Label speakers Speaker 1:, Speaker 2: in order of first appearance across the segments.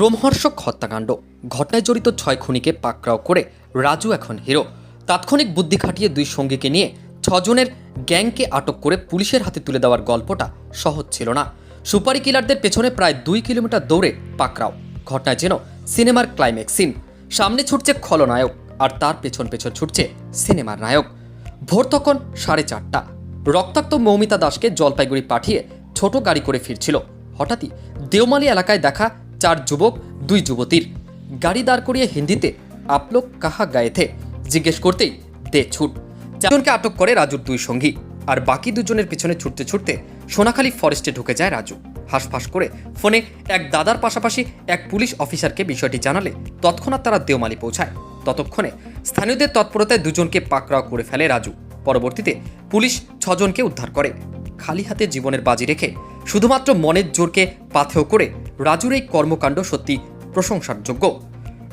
Speaker 1: রোমহর্ষক হত্যাকাণ্ড। ঘটনায় জড়িত ছয় খুনিকে পাকড়াও করে রাজু এখন হিরো। তাৎক্ষণিক বুদ্ধি খাটিয়ে দুই সঙ্গীকে নিয়ে ছজনের গ্যাংকে আটক করে পুলিশের হাতে তুলে দেওয়ার গল্পটা সহজ ছিল না। সুপারি কিলারদের পেছনে প্রায় দুই কিলোমিটার দৌড়ে পাকড়াও। ঘটনায় যেন সিনেমার ক্লাইম্যাক্স সিন সামনে ছুটছে খলনায়ক, আর তার পেছন পেছন ছুটছে সিনেমার নায়ক। ভোর তখন সাড়ে চারটা। রক্তাক্ত মৌমিতা দাসকে জলপাইগুড়ি পাঠিয়ে ছোট গাড়ি করে ফিরছিল। হঠাৎই দেওমালি এলাকায় দেখা চার যুবক, দুই যুবতীর। গাড়ি দাঁড় করিয়ে হিন্দিতে আপলোক কাহা গায়েথে জিজ্ঞেস করতেই দে ছুট। চারজনকে আটক করে রাজুর দুই সঙ্গী, আর বাকি দুজনের পিছনে ছুটতে ছুটতে সোনাখালী ফরেস্টে ঢুকে যায় রাজু। হাঁসফাঁস করে ফোনে এক দাদার পাশাপাশি এক পুলিশ অফিসারকে বিষয়টি জানালে তৎক্ষণাৎ তারা দেওমালি পৌঁছায়। ততক্ষণে স্থানীয়দের তৎপরতায় দুজনকে পাকড়াও করে ফেলে রাজু। পরবর্তীতে পুলিশ ছজনকে উদ্ধার করে। খালি হাতে জীবনের বাজি রেখে শুধুমাত্র মনের জোরকে পাথেও করে রাজুর এই কর্মকাণ্ড সত্যি প্রশংসার যোগ্য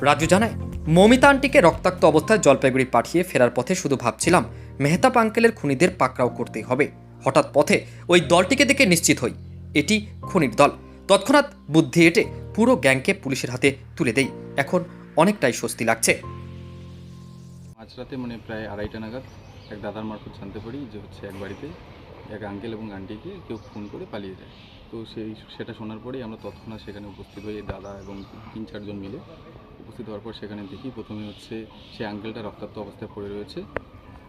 Speaker 1: রাজু জানায়, মমিতা আন্টিকে রক্তাক্ত অবস্থায় জলপাইগুড়ি পাঠিয়ে ফেরার পথে শুধু ভাবছিলাম, মেহতাব আঙ্কেলের খুনিদের পাকড়াও করতেই হবে। হঠাৎ পথে ওই দলটিকে দেখে নিশ্চিত হই, এটি খুনির দল। তৎক্ষণাৎ বুদ্ধি এঁটে পুরো গ্যাংকে পুলিশের হাতে তুলে দেই। এখন অনেকটাই স্বস্তি লাগছে।
Speaker 2: মাঝরাতে মানে প্রায় আড়াইটা নাগাদ এক দাদার মারফত জানতে পারি যে হচ্ছে এক বাড়িতে এক আঙ্কেল এবং আন্টিকে কেউ ফোন করে পালিয়ে যায়। তো সেই, সেটা শোনার পরেই আমরা তৎক্ষণাৎ সেখানে উপস্থিত হই, দাদা এবং তিন, চারজন মিলে। উপস্থিত হওয়ার পর সেখানে দেখি প্রথমে হচ্ছে সেই আঙ্কেলটা রক্তাক্ত অবস্থায় পড়ে রয়েছে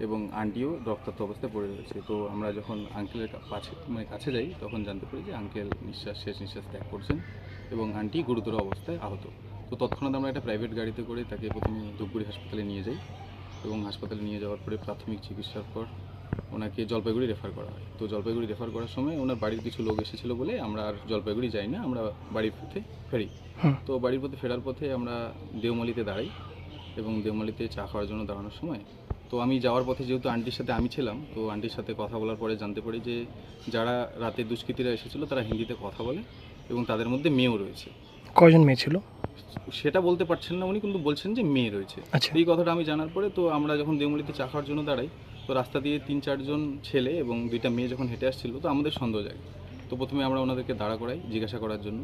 Speaker 2: এবং আন্টিও রক্তাক্ত অবস্থায় পড়ে রয়েছে। তো আমরা যখন আঙ্কেলের কাছে মানে কাছে যাই, তখন জানতে পারি যে আঙ্কেল নিঃশ্বাস, শেষ নিঃশ্বাস ত্যাগ করছেন এবং আন্টি গুরুতর অবস্থায় আহত। তো তৎক্ষণাৎ আমরা একটা প্রাইভেট গাড়িতে করে তাকে প্রথমে ধূপগুড়ি হাসপাতালে নিয়ে যাই এবং হাসপাতালে নিয়ে যাওয়ার পরে প্রাথমিক চিকিৎসার পর ওনাকে জলপাইগুড়ি রেফার করা হয়। তো জলপাইগুড়ি রেফার করার সময় ওনার বাড়ির কিছু লোক এসেছিল বলে আমরা আর জলপাইগুড়ি যাই না আমরা বাড়ির পথে ফেরি। তো বাড়ির পথে ফেরার পথে আমরা দেওমালিতে দাঁড়াই এবং দেওমালিতে চা খাওয়ার জন্য দাঁড়ানোর সময়। তো আমি যাওয়ার পথে যেহেতু আন্টির সাথে আমি ছিলাম তো আন্টির সাথে কথা বলার পরে জানতে পারি যে যারা রাতে দুষ্কৃতীরা এসেছিল তারা হিন্দিতে কথা বলে এবং তাদের মধ্যে মেয়েও রয়েছে।
Speaker 3: কয়জন মেয়ে ছিল?
Speaker 2: সেটা বলতে পারছেন না উনি কিন্তু বলছেন যে মেয়ে রয়েছে।
Speaker 3: আচ্ছা।
Speaker 2: এই কথাটা আমি জানার পরে তো আমরা যখন দেওমলিতে চা খাওয়ার জন্য দাঁড়াই তো রাস্তা দিয়ে তিন চারজন ছেলে এবং দুইটা মেয়ে যখন হেঁটে আসছিল, তো আমাদের সন্দেহ যায় তো প্রথমে আমরা ওনাদেরকে দাঁড়া করাই, জিজ্ঞাসা করার জন্য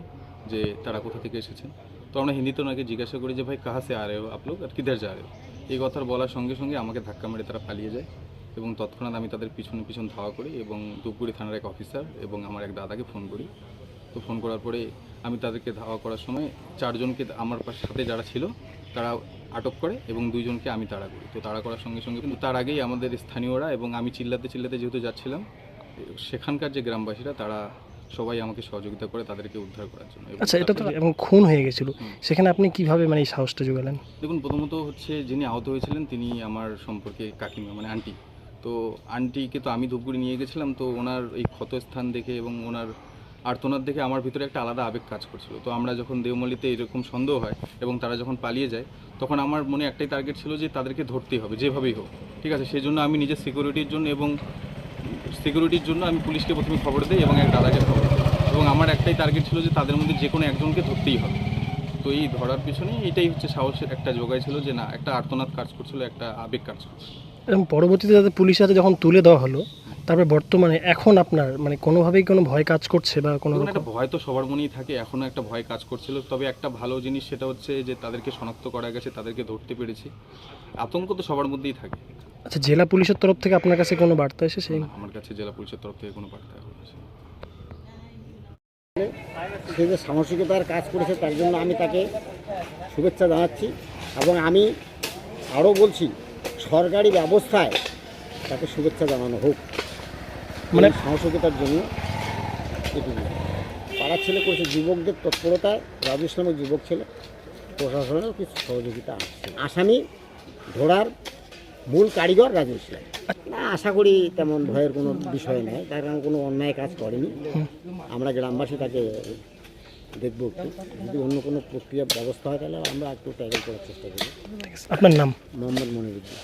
Speaker 2: যে তারা কোথা থেকে এসেছেন। তো আমরা হিন্দিতে ওনাকে জিজ্ঞাসা করি যে, ভাই, কাহা সে আ রে হো আপ লোক আর কিধার যা রে হো? এই কথার বলার সঙ্গে সঙ্গে আমাকে ধাক্কা মেরে তারা পালিয়ে যায় এবং তৎক্ষণাৎ আমি তাদের পিছনে পিছন ধাওয়া করি এবং ধূপগুড়ি থানার এক অফিসার এবং আমার এক দাদাকে ফোন করি। তো ফোন করার পরে আমি তাদেরকে ধাওয়া করার সময় চারজনকে আমার সাথে যারা ছিল, তারা আটক করে এবং দুইজনকে আমি তাড়া করি। তো তাড়া করার সঙ্গে সঙ্গে কিন্তু তার আগেই আমাদের স্থানীয়রা এবং আমি চিল্লাতে চিল্লাতে যেহেতু যাচ্ছিলাম সেখানকার যে গ্রামবাসীরা তারা সবাই আমাকে সহযোগিতা করে তাদেরকে উদ্ধার করার জন্য।
Speaker 3: আচ্ছা এটা তো এবং খুন হয়ে গেছিল। সেখানে আপনি কীভাবে মানে এই সাহসটা জোগালেন
Speaker 2: দেখুন প্রথমত হচ্ছে যিনি আহত হয়েছিলেন তিনি আমার সম্পর্কে কাকিমা মানে আন্টি। তো আন্টিকে তো আমি ধূপগুড়ি নিয়ে গেছিলাম তো ওনার এই ক্ষতস্থান দেখে এবং ওনার আর্তনাদ দেখে আমার ভিতরে একটা আলাদা আবেগ কাজ করছিল। তো আমরা যখন দেওমলিতে এরকম সন্দেহ হয় এবং তারা যখন পালিয়ে যায়, তখন আমার মনে একটাই টার্গেট ছিল যে তাদেরকে ধরতেই হবে, যেভাবেই হোক, ঠিক আছে? সেই জন্য আমি নিজের সিকিউরিটির জন্য এবং সিকিউরিটির জন্য আমি পুলিশকে প্রথমে খবর দিই এবং এক দাদাকে খবর দিই। এবং আমার একটাই টার্গেট ছিল যে তাদের মধ্যে যে কোনো একজনকে ধরতেই হবে। তো এই ধরার পিছনে এটাই হচ্ছে সাহসের একটা যোগাই ছিল যে না, একটা আর্তনাদ কাজ করছিল, একটা আবেগ কাজ করছিল।
Speaker 3: এবং পরবর্তীতে তাদের পুলিশ হাতে যখন তুলে দেওয়া হলো তারপরে বর্তমানে এখন আপনার মানে কোনোভাবেই কোনো ভয় কাজ করছে বা কোনো
Speaker 2: একটা ভয় তো সবার মনেই থাকে এখনও একটা ভয় কাজ করছিল। তবে একটা ভালো জিনিস সেটা হচ্ছে যে তাদেরকে শনাক্ত করা গেছে তাদেরকে ধরতে পেরেছি। আতঙ্ক তো সবার মধ্যেই থাকে।
Speaker 3: আচ্ছা জেলা পুলিশের তরফ থেকে আপনার কাছে কোনো বার্তা এসেছে?
Speaker 2: আমার কাছে জেলা পুলিশের তরফ থেকে কোনো বার্তা আসেনি।
Speaker 4: সে যে সাহসিকতার কাজ করেছে তার জন্য আমি তাকে শুভেচ্ছা জানাচ্ছি এবং আমি আরও বলছি সরকারি ব্যবস্থায় তাকে শুভেচ্ছা জানানো হোক। মানে- সাহসিকতার জন্য এটুকু। পাড়ার ছেলে করেছে যুবকদের তৎপরতায় রাজু ইসলামের যুবক ছেলে প্রশাসনের কিছু সহযোগিতা আসছে আসামি ধরার মূল কারিগর রাজু ইসলাম না আশা করি তেমন ভয়ের কোনো বিষয় নেই তার কারণ কোনো অন্যায় কাজ করেনি। আমরা গ্রামবাসী তাকে দেখব একটু। যদি অন্য কোনো প্রক্রিয়া ব্যবস্থা হয় তাহলে আমরা একটু ট্যাকেল করার চেষ্টা করি
Speaker 3: আপনার নাম?
Speaker 4: মোহাম্মদ মনিরুদ্দিন।